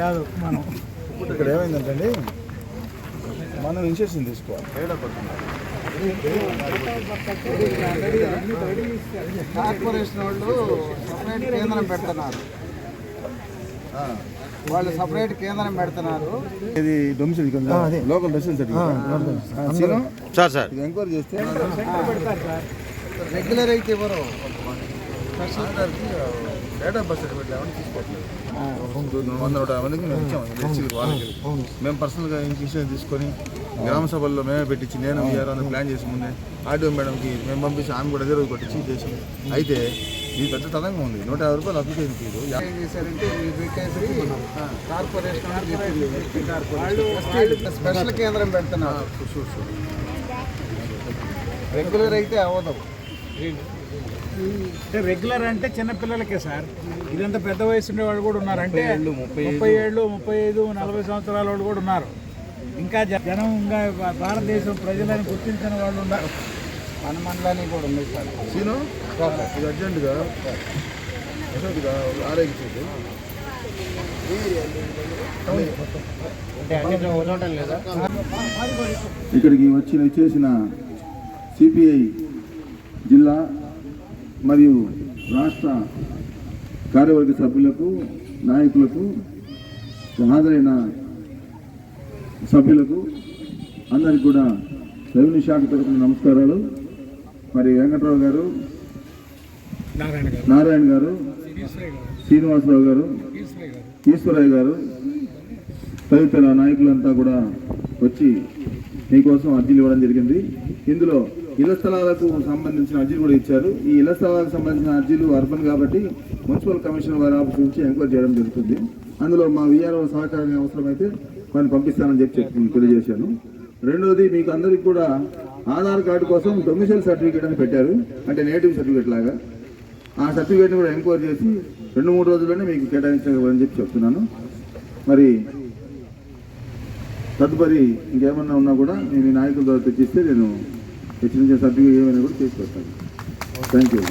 కాదు మనం ఇక్కడ ఏమైందంటే మనం ఇన్సూరెన్స్ తీసుకోవాలి. కార్పొరేషన్ వాళ్ళు కేంద్రం పెడుతున్నారు. వాళ్ళు సపరేట్ కేంద్రం పెడుతున్నారు. ఇది domicile local residence sir sir. Enquiry చేస్తే పెడతారు సార్ రెగ్యులర్ అయితే డేట్ తీసుకోవట్లేదు. వంద నూట మందికి మేము ఇచ్చాము ఎస్సీలకు వాళ్ళకి. మేము పర్సనల్గా ఇన్స్టిట్యూషన్ తీసుకొని గ్రామ సభల్లో మేమే పెట్టించి నేను అని ప్లాన్ చేసి ముందే ఆర్డీఓ మేడంకి మేము పంపించి ఆమె కూడా అదే రోజు కొట్టించి చేసి అయితే ఇది పెద్ద తదంగా ఉంది. నూట యాభై రూపాయలు అప్లికేషన్ ఫీజు ఏం చేశారంటే ఈ కార్పొరేషన్ స్పెషల్ కేంద్రం పెడుతున్నారు. రెగ్యులర్ అయితే అవ్వదు. అంటే రెగ్యులర్ అంటే చిన్న పిల్లలకే సార్. ఇదంతా పెద్ద వయసు ఉండే వాళ్ళు కూడా ఉన్నారు. అంటే ముప్పై ఏళ్ళు ముప్పై ఐదు. నలభై సంవత్సరాల వాళ్ళు కూడా ఉన్నారు. ఇంకా జ- జనం ఇంకా భారతదేశం ప్రజలను గుర్తించిన వాళ్ళు ఉన్నారు. కూడా ఉంది సార్ సీను ఇది అర్జెంటుగా? అర్జెంటుగా ఆరోగ్య చేసి ఇక్కడికి వచ్చిన చేసిన సిపిఐ జిల్లా మరియు రాష్ట్ర కార్యవర్గ సభ్యులకు నాయకులకు హాజరైన సభ్యులకు అందరికి కూడా రెవెన్యూ శాఖ తరఫున నమస్కారాలు. మరి వెంకట్రావు గారు నారాయణ గారు. శ్రీనివాసరావు గారు ఈశ్వరయ్య గారు తదితర నాయకులంతా కూడా వచ్చి మీకోసం అర్జీలు ఇవ్వడం జరిగింది. ఇందులో ఇళ్ళ స్థలాలకు సంబంధించిన అర్జీలు కూడా ఇచ్చారు. ఈ ఇళ్ళ స్థలాలకు సంబంధించిన అర్జీలు అర్బన్ కాబట్టి మున్సిపల్ కమిషనర్ వారి ఆఫీస్ నుంచి ఎంక్వైరీ చేయడం జరుగుతుంది. అందులో మా విఆర్ఓ సహకారం అవసరమైతే కొన్ని పంపిస్తానని చెప్పి చెప్పి తెలియజేశాను. రెండోది మీకు అందరికి కూడా ఆధార్ కార్డు కోసం డొమిసైల్ సర్టిఫికేట్ అని పెట్టారు. అంటే నేటివ్ సర్టిఫికేట్ లాగా. ఆ సర్టిఫికేట్ని కూడా ఎంక్వైరీ చేసి రెండు మూడు రోజుల్లోనే మీకు కేటాయించగలని చెప్పి చెప్తున్నాను. మరి తదుపరి ఇంకేమన్నా ఉన్నా కూడా నేను మీ నాయకుల ద్వారా తెచ్చిస్తే నేను తెచ్చిన సర్టిఫికేట్ ఏమైనా కూడా చేసి పెడతాను. Thank you